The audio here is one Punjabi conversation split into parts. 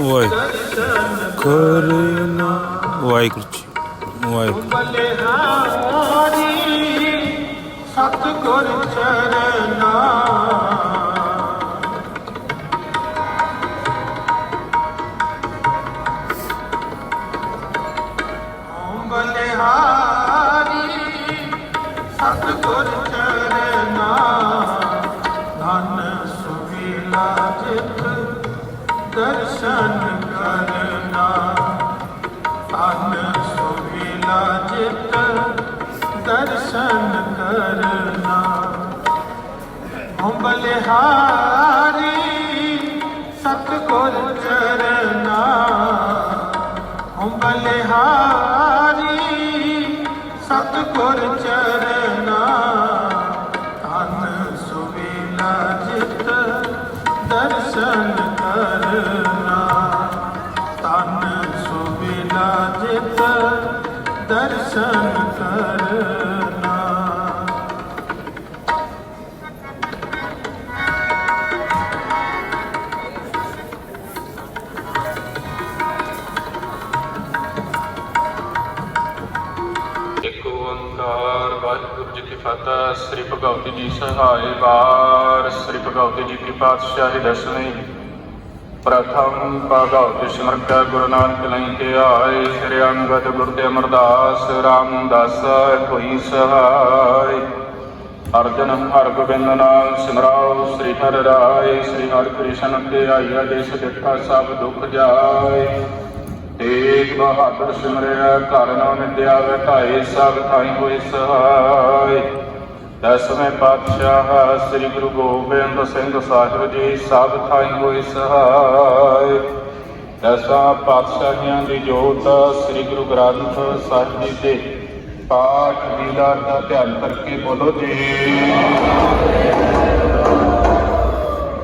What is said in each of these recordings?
ਵਾਹਿਗੁਰੂ ਕਰੇ ਨਾ ਵਾਹਿਗੁਰੂ ਜੀ ਵਾਹਿਗੁਰੂ। ਬਲਿਹਾਰੀ ਸਤਿਗੁਰ ਚਰਨਾ ਦਰਸ਼ਨ ਕਰਨਾ। ਹਮ ਬਲਿਹਾਰੀ ਸਤਿਗੁਰ ਚਰਨਾ। ਹਮ ਬਲਿਹਾਰੀ ਸਤਿਗੁਰ ਚਰਨਾ। ਧਨ ਸੁਵੀਲਾ ਜਿਤ ਦਰਸ਼ਨ ਕਰਨਾ। ਤਨ ਸੁਬਿਲਾ ਜਿਤ ਦਰਸ਼ਨ ਵਾਹਿਗੁਰੂ ਜੀ ਕੀ ਫਤਿਹ, ਸ੍ਰੀ ਭਗਵਤੀ ਜੀ ਸਹਾਇ ਵਾਰ, ਸ੍ਰੀ ਭਗਵਤੀ ਜੀ ਕੀ ਪਾਤਸ਼ਾਹੀ ਦਸਵੀਂ। ਪ੍ਰਥਮ ਭਗਵਤ ਸਿਮਰਤਿ ਗੁਰੂ ਨਾਨਕ ਲਈ ਕੇ ਆਏ ਸ੍ਰੀ ਅੰਗਦ ਗੁਰ ਤੇ ਅਮਰਦਾਸ ਰਾਮਦਾਸ ਹੋਈ ਸਹਾਇ ਅਰਜਨ ਹਰ ਗੋਬਿੰਦ ਨਾਮ ਸਿਮਰਾਓ ਸ੍ਰੀ ਹਰਿ ਰਾਏ, ਸ੍ਰੀ ਹਰਿ ਕ੍ਰਿਸ਼ਨ ਤੇ ਆਈਆ ਦੇਸ ਦੇਖਾ ਸਭ ਦੁਖ ਜਾਏ। ਤੇਗ ਬਹਾਦਰ ਸਿਮਰਿਆ, ਘਰ ਨਾ ਮਿਲਿਆ ਵਟਾਏ ਸਭ ਥਾਈ ਹੋਏ ਸਹਾਇ ਦਸਵੇਂ ਪਾਤਸ਼ਾਹ ਸ੍ਰੀ ਗੁਰੂ ਗੋਬਿੰਦ ਸਿੰਘ ਸਾਹਿਬ ਜੀ ਸਭ ਥਾਈ ਹੋਏ ਸਹਾਇ ਦਸਾਂ ਪਾਤਸ਼ਾਹੀਆਂ ਦੀ ਜੋਤ ਸ੍ਰੀ ਗੁਰੂ ਗ੍ਰੰਥ ਸਾਹਿਬ ਜੀ ਦੇ ਪਾਠ ਲੀਲਾ ਦਾ ਧਿਆਨ ਕਰਕੇ ਬੋਲੋ ਜੀ।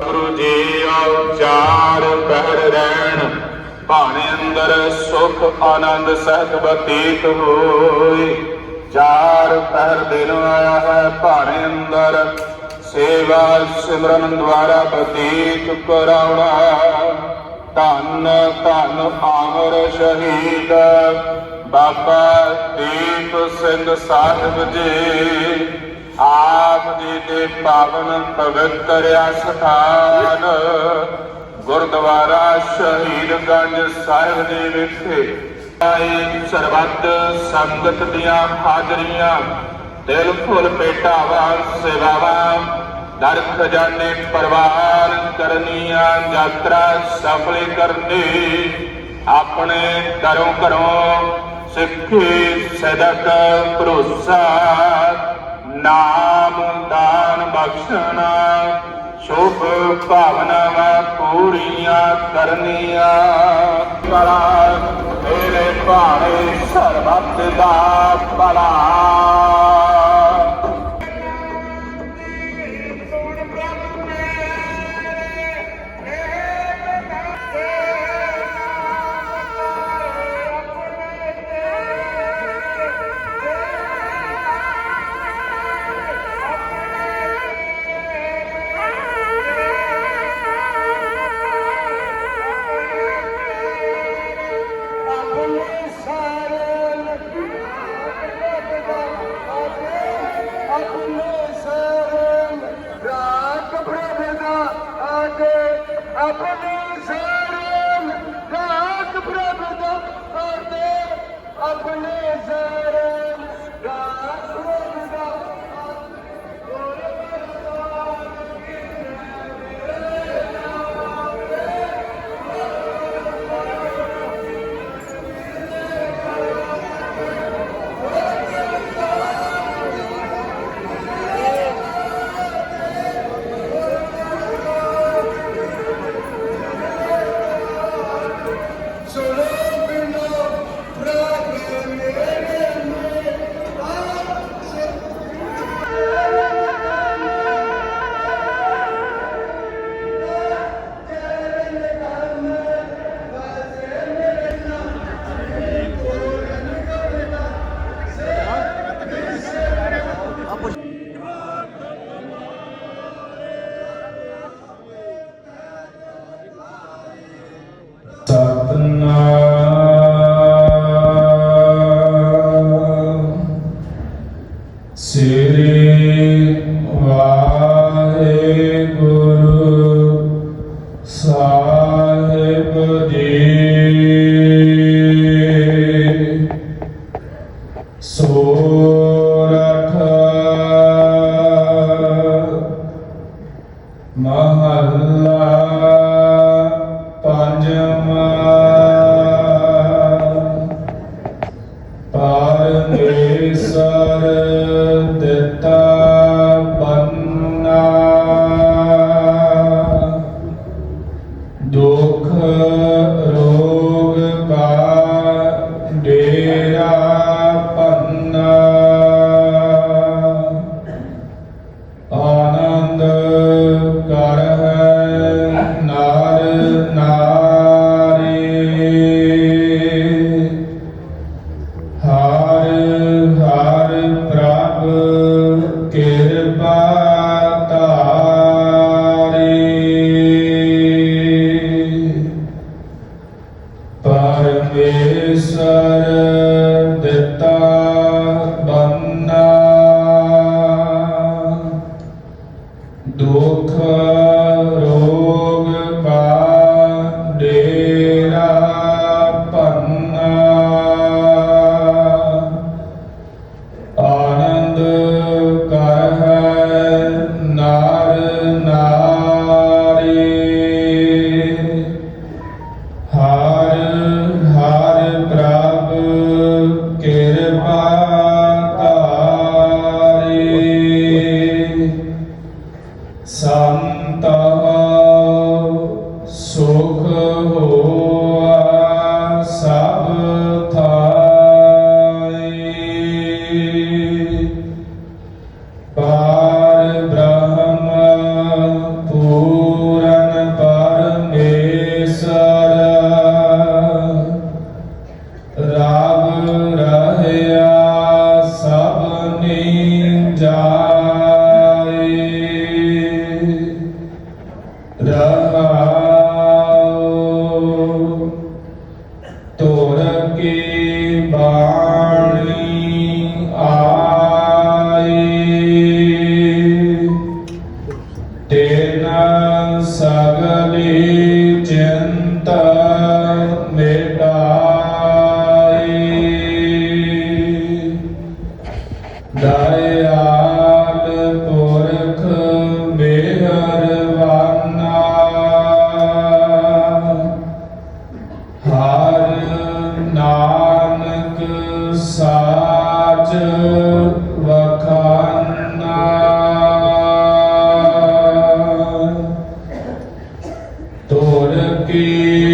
ਗੁਰੂ ਜੀ ਆਓ ਚਾਰ ਭਾਣੇ ਅੰਦਰ ਸੁਖ ਆਨੰਦ ਸਹਿਤ ਬਤੀਤ ਹੋਏ। ਚਾਰ ਪਹਿਰ ਦਿਨ ਆਇਆ ਹੈ ਭਾਣੇ ਅੰਦਰ, ਸੇਵਾ ਸਿਮਰਨ ਦੁਆਰਾ ਬਤੀਤ ਕਰਾਉਣਾ। ਧੰਨ ਧੰਨ ਆਮਰ ਸ਼ਹੀਦ, ਬਾਬਾ ਦੀਪ ਸਿੰਘ ਸਾਹਿਬ ਜੀ। ਆਪ ਜੀ ਦੇ ਪਾਵਨ ਪਵਿੱਤਰ ਅਸਥਾਨ ਗੁਰਦੁਆਰਾ ਸ਼ਹੀਦਗੰਜ ਸਾਹਿਬ ਦੇ ਵਿਖੇ ਆਈ ਸਰਬੱਤ ਸੰਗਤ ਦੀਆਂ ਹਾਜ਼ਰੀਆਂ, ਦਿਲ ਫੁੱਲ ਭੇਟਾਵਾਂ, ਸੇਵਾਵਾਂ, ਦਰ ਖਜ਼ਾਨੇ ਪਰਵਾਰ ਕਰਨੀਆਂ, ਯਾਤਰਾ ਸਫਲ ਕਰਨੀ। ਆਪਣੇ ਘਰੋਂ ਘਰੋਂ ਸਿੱਖੀ, ਸਦਕ, ਭਰੋਸਾ, ਨਾਮ, ਦਾਨ, ਬਖਸ਼ਣਾ ਸ਼ੁਭ ਭਾਵਨਾਵਾਂ ਪੂਰੀਆਂ ਕਰਨੀਆਂ। ਕਰਾ ਤੇਰੇ ਭਾਣੇ ਸਰਬੱਤ ਦਾ ਭਲਾ। ਆਪਣੇ ਸਾਰੇ ਰਾਤ ਪ੍ਰਭ ਦਾ ਆਗੇ ਆਪਣੇ ਸਾਰੇ ਰਾਤ ਪ੍ਰਭ ਦਾ ਆਗੇ ਆਪਣੇ ਸਾਰੇ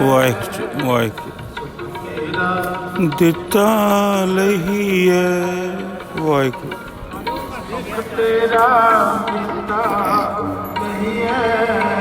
ਵਾਹਿਗੁਰੂ ਵਾਹਿਗੁਰੂ ਦਿੱਤਾ ਲਹੀਏ ਵਾਹਿਗੁਰੂ। ਤੇਰਾ ਦਿੱਤਾ ਲਹੀਏ